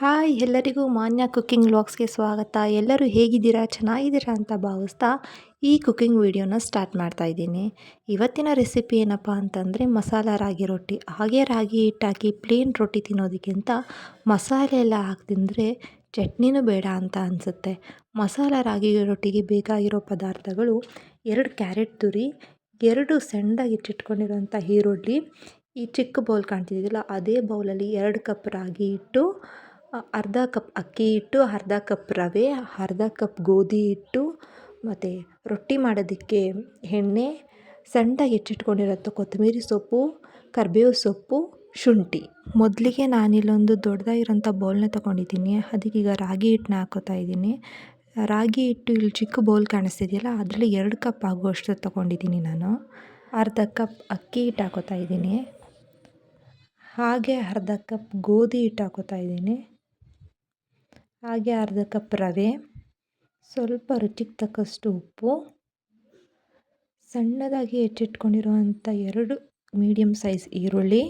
Hi, ಎಲ್ಲರಿಗೂ ಮಾನ್ಯ cooking ವ್ಲಾಗ್ಸ್ಗೆ ಸ್ವಾಗತ. ಎಲ್ಲರೂ ಹೇಗಿದ್ದೀರಾ? ಚೆನ್ನಾಗಿದ್ದೀರಾ ಅಂತ ಭಾವಿಸ್ತಾ ಈ ಕುಕ್ಕಿಂಗ್ ವಿಡಿಯೋನ ಸ್ಟಾರ್ಟ್ ಮಾಡ್ತಾ ಇದ್ದೀನಿ. ಇವತ್ತಿನ ರೆಸಿಪಿ ಏನಪ್ಪ ಅಂತಂದರೆ, ಮಸಾಲ ರಾಗಿ ರೊಟ್ಟಿ. ಹಾಗೆ ರಾಗಿ ಹಿಟ್ಟಾಕಿ ಪ್ಲೇನ್ ರೊಟ್ಟಿ ತಿನ್ನೋದಕ್ಕಿಂತ ಮಸಾಲೆ ಎಲ್ಲ ಹಾಕಿ ತಿಂದರೆ ಚಟ್ನಿನೂ ಬೇಡ ಅಂತ ಅನಿಸುತ್ತೆ. ಮಸಾಲ ರಾಗಿ ರೊಟ್ಟಿಗೆ ಬೇಕಾಗಿರೋ ಪದಾರ್ಥಗಳು ಎರಡು ಕ್ಯಾರೆಟ್ ತುರಿ, ಎರಡು ಸಣ್ಣದಾಗಿ ಇಟ್ಟಿಟ್ಕೊಂಡಿರೋಂಥ ಈರುಳ್ಳಿ. ಈ ಚಿಕ್ಕ ಬೌಲ್ ಕಾಣ್ತಿದ್ದಿಲ್ಲ ಅದೇ ಬೌಲಲ್ಲಿ ಎರಡು ಕಪ್ ರಾಗಿ ಹಿಟ್ಟು ಅರ್ಧ ಕಪ್ ಅಕ್ಕಿ ಹಿಟ್ಟು, ಅರ್ಧ ಕಪ್ ರವೆ, ಅರ್ಧ ಕಪ್ ಗೋಧಿ ಹಿಟ್ಟು, ಮತ್ತು ರೊಟ್ಟಿ ಮಾಡೋದಕ್ಕೆ ಎಣ್ಣೆ ಸಣ್ಣದಾಗಿ ಹೆಚ್ಚಿಟ್ಕೊಂಡಿರೋಂಥ ಕೊತ್ತಂಬರಿ ಸೊಪ್ಪು, ಕರಿಬೇವು ಸೊಪ್ಪು, ಶುಂಠಿ. ಮೊದಲಿಗೆ ನಾನಿಲ್ಲೊಂದು ದೊಡ್ಡದಾಗಿರೋಂಥ ಬೌಲ್ನ ತೊಗೊಂಡಿದ್ದೀನಿ. ಅದಕ್ಕೀಗ ರಾಗಿ ಹಿಟ್ಟನ್ನ ಹಾಕೋತಾ ಇದ್ದೀನಿ. ರಾಗಿ ಹಿಟ್ಟು ಇಲ್ಲಿ ಚಿಕ್ಕ ಬೌಲ್ ಕಾಣಿಸ್ತಿದೆಯಲ್ಲ, ಅದರಲ್ಲಿ ಎರಡು ಕಪ್ ಆಗುವಷ್ಟು ತೊಗೊಂಡಿದ್ದೀನಿ ನಾನು. ಅರ್ಧ ಕಪ್ ಅಕ್ಕಿ ಹಿಟ್ಟು ಹಾಕೋತಾ ಇದ್ದೀನಿ. ಹಾಗೆ ಅರ್ಧ ಕಪ್ ಗೋಧಿ ಹಿಟ್ಟು ಹಾಕೋತಾ ಇದ್ದೀನಿ. ಹಾಗೆ ಅರ್ಧ ಕಪ್ ರವೆ, ಸ್ವಲ್ಪ ರುಚಿಗೆ ತಕ್ಕಷ್ಟು ಉಪ್ಪು, ಸಣ್ಣದಾಗಿ ಹೆಚ್ಚಿಟ್ಕೊಂಡಿರುವಂಥ ಎರಡು ಮೀಡಿಯಮ್ ಸೈಜ್ ಈರುಳ್ಳಿ,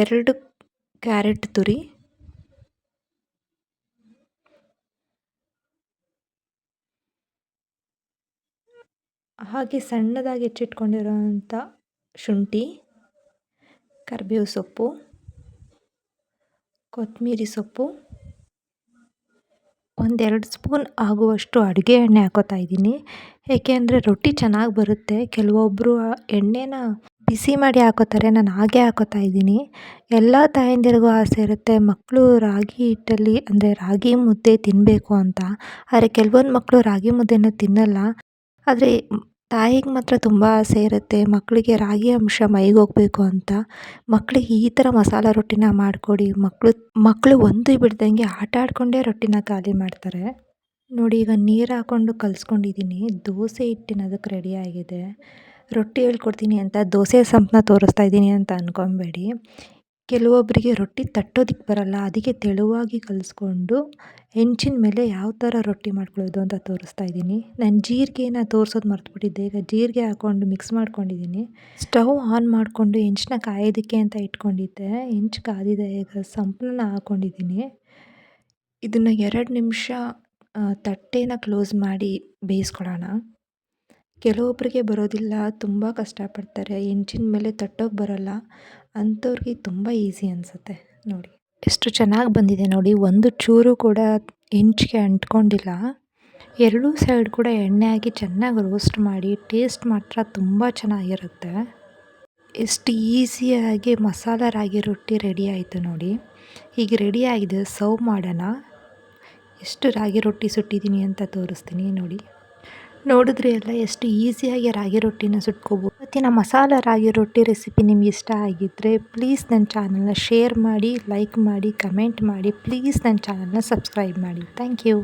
ಎರಡು ಕ್ಯಾರೆಟ್ ತುರಿ, ಹಾಗೆ ಸಣ್ಣದಾಗಿ ಹೆಚ್ಚಿಟ್ಕೊಂಡಿರುವಂಥ ಶುಂಠಿ, ಕರಿಬೇವು ಸೊಪ್ಪು. ಕೊತ್ತಂಬರಿ ಸೊಪ್ಪು. ಒಂದೆರಡು ಸ್ಪೂನ್ ಆಗುವಷ್ಟು ಅಡುಗೆ ಎಣ್ಣೆ ಹಾಕೋತಾ ಇದ್ದೀನಿ. ಏಕೆಂದರೆ ರೊಟ್ಟಿ ಚೆನ್ನಾಗಿ ಬರುತ್ತೆ. ಕೆಲವೊಬ್ಬರು ಎಣ್ಣೆನ ಬಿಸಿ ಮಾಡಿ ಹಾಕೋತಾರೆ. ನಾನು ಹಾಗೆ ಹಾಕೋತಾ ಇದ್ದೀನಿ. ಎಲ್ಲ ತಾಯಂದಿರಿಗೂ ಆಸೆ ಇರುತ್ತೆ. ಮಕ್ಕಳು ರಾಗಿ ಹಿಟ್ಟಲ್ಲಿ ಅಂದರೆ ರಾಗಿ ಮುದ್ದೆ ತಿನ್ನಬೇಕು ಅಂತ. ಆದರೆ ಕೆಲವೊಂದು ಮಕ್ಕಳು ರಾಗಿ ಮುದ್ದೆನ ತಿನ್ನಲ್ಲ. ಆದರೆ ತಾಯಿಗೆ ಮಾತ್ರ ತುಂಬ ಆಸೆ ಇರುತ್ತೆ. ಮಕ್ಕಳಿಗೆ ರಾಗಿ ಅಂಶ ಮೈಗೆ ಹೋಗಬೇಕು ಅಂತ. ಮಕ್ಕಳಿಗೆ ಈ ಥರ ಮಸಾಲ ರೊಟ್ಟಿನ ಮಾಡಿಕೊಡಿ. ಮಕ್ಕಳು ಮಕ್ಕಳು ಒಂದು ಬಿಡ್ದಂಗೆ ಆಟ ಆಡಿಕೊಂಡೇ ರೊಟ್ಟಿನ ಖಾಲಿ ಮಾಡ್ತಾರೆ. ನೋಡಿ, ಈಗ ನೀರು ಹಾಕ್ಕೊಂಡು ಕಲಿಸ್ಕೊಂಡಿದ್ದೀನಿ ದೋಸೆ ಹಿಟ್ಟಿನ ಅದಕ್ಕೆ ರೆಡಿ ಆಗಿದೆ. ರೊಟ್ಟಿ ಹೇಳ್ಕೊಡ್ತೀನಿ ಅಂತ, ದೋಸೆ ಸಂಪನ್ನ ತೋರಿಸ್ತಾ ಇದ್ದೀನಿ ಅಂತ ಅಂದ್ಕೊಬೇಡಿ ಕೆಲವೊಬ್ಬರಿಗೆ ರೊಟ್ಟಿ ತಟ್ಟೋದಕ್ಕೆ ಬರಲ್ಲ. ಅದಕ್ಕೆ ತೆಳುವಾಗಿ ಕಲಿಸ್ಕೊಂಡು ಹೆಂಚಿನ ಮೇಲೆ ಯಾವ ಥರ ರೊಟ್ಟಿ ಮಾಡ್ಕೊಳ್ಳೋದು ಅಂತ ತೋರಿಸ್ತಾ ಇದ್ದೀನಿ. ನಾನು ಜೀರಿಗೆನ ತೋರಿಸೋದು ಮರ್ತುಬಿಟ್ಟಿದ್ದೆ. ಈಗ ಜೀರಿಗೆ ಹಾಕ್ಕೊಂಡು ಮಿಕ್ಸ್ ಮಾಡ್ಕೊಂಡಿದ್ದೀನಿ. ಸ್ಟವ್ ಆನ್ ಮಾಡಿಕೊಂಡು ಹೆಂಚನ್ನ ಕಾಯೋದಕ್ಕೆ ಅಂತ ಇಟ್ಕೊಂಡಿದ್ದೆ. ಹೆಂಚು ಕಾದಿದೆ. ಈಗ ಸಂಪನ್ನ ಹಾಕ್ಕೊಂಡಿದ್ದೀನಿ ಇದನ್ನು ಎರಡು ನಿಮಿಷ ತಟ್ಟೆನ ಕ್ಲೋಸ್ ಮಾಡಿ ಬೇಯಿಸ್ಕೊಳ್ಳೋಣ ಕೆಲವೊಬ್ಬರಿಗೆ ಬರೋದಿಲ್ಲ, ತುಂಬ ಕಷ್ಟಪಡ್ತಾರೆ, ಹೆಂಚಿನ ಮೇಲೆ ತಟ್ಟೋಕೆ ಬರೋಲ್ಲ, ಅಂಥವ್ರಿಗೆ ತುಂಬ ಈಸಿ ಅನಿಸುತ್ತೆ, ನೋಡಿ. ಎಷ್ಟು ಚೆನ್ನಾಗಿ ಬಂದಿದೆ ನೋಡಿ, ಒಂದು ಚೂರು ಕೂಡ ಹೆಂಚಿಗೆ ಅಂಟ್ಕೊಂಡಿಲ್ಲ, ಎರಡೂ ಸೈಡ್ ಕೂಡ ಎಣ್ಣೆ ಹಾಕಿ ಚೆನ್ನಾಗಿ ರೋಸ್ಟ್ ಮಾಡಿ ಟೇಸ್ಟ್ ಮಾತ್ರ ತುಂಬ ಚೆನ್ನಾಗಿರುತ್ತೆ. ಎಷ್ಟು ಈಸಿಯಾಗಿ ಮಸಾಲ ರಾಗಿ ರೊಟ್ಟಿ ರೆಡಿ ಆಯಿತು ನೋಡಿ, ಈಗ ರೆಡಿ ಆಗಿದೆ ಸರ್ವ್ ಮಾಡೋಣ. ಎಷ್ಟು ರಾಗಿ ರೊಟ್ಟಿ ಸುಟ್ಟಿದ್ದೀನಿ ಅಂತ ತೋರಿಸ್ತೀನಿ ನೋಡಿ. ನೋಡಿದ್ರಿ ಎಲ್ಲ ಎಷ್ಟು ಈಸಿಯಾಗಿ ರಾಗಿ ರೊಟ್ಟಿನ ಸುಟ್ಕೋಬೋದು. ಮತ್ತು ನಮ್ಮ ಮಸಾಲ ರಾಗಿ ರೊಟ್ಟಿ ರೆಸಿಪಿ ನಿಮ್ಗೆ ಇಷ್ಟ ಆಗಿದ್ದರೆ ಪ್ಲೀಸ್ ನನ್ನ ಚಾನಲ್ನ ಶೇರ್ ಮಾಡಿ, ಲೈಕ್ ಮಾಡಿ, ಕಮೆಂಟ್ ಮಾಡಿ, ಪ್ಲೀಸ್ ನನ್ನ ಚಾನಲ್ನ ಸಬ್ಸ್ಕ್ರೈಬ್ ಮಾಡಿ. Thank you.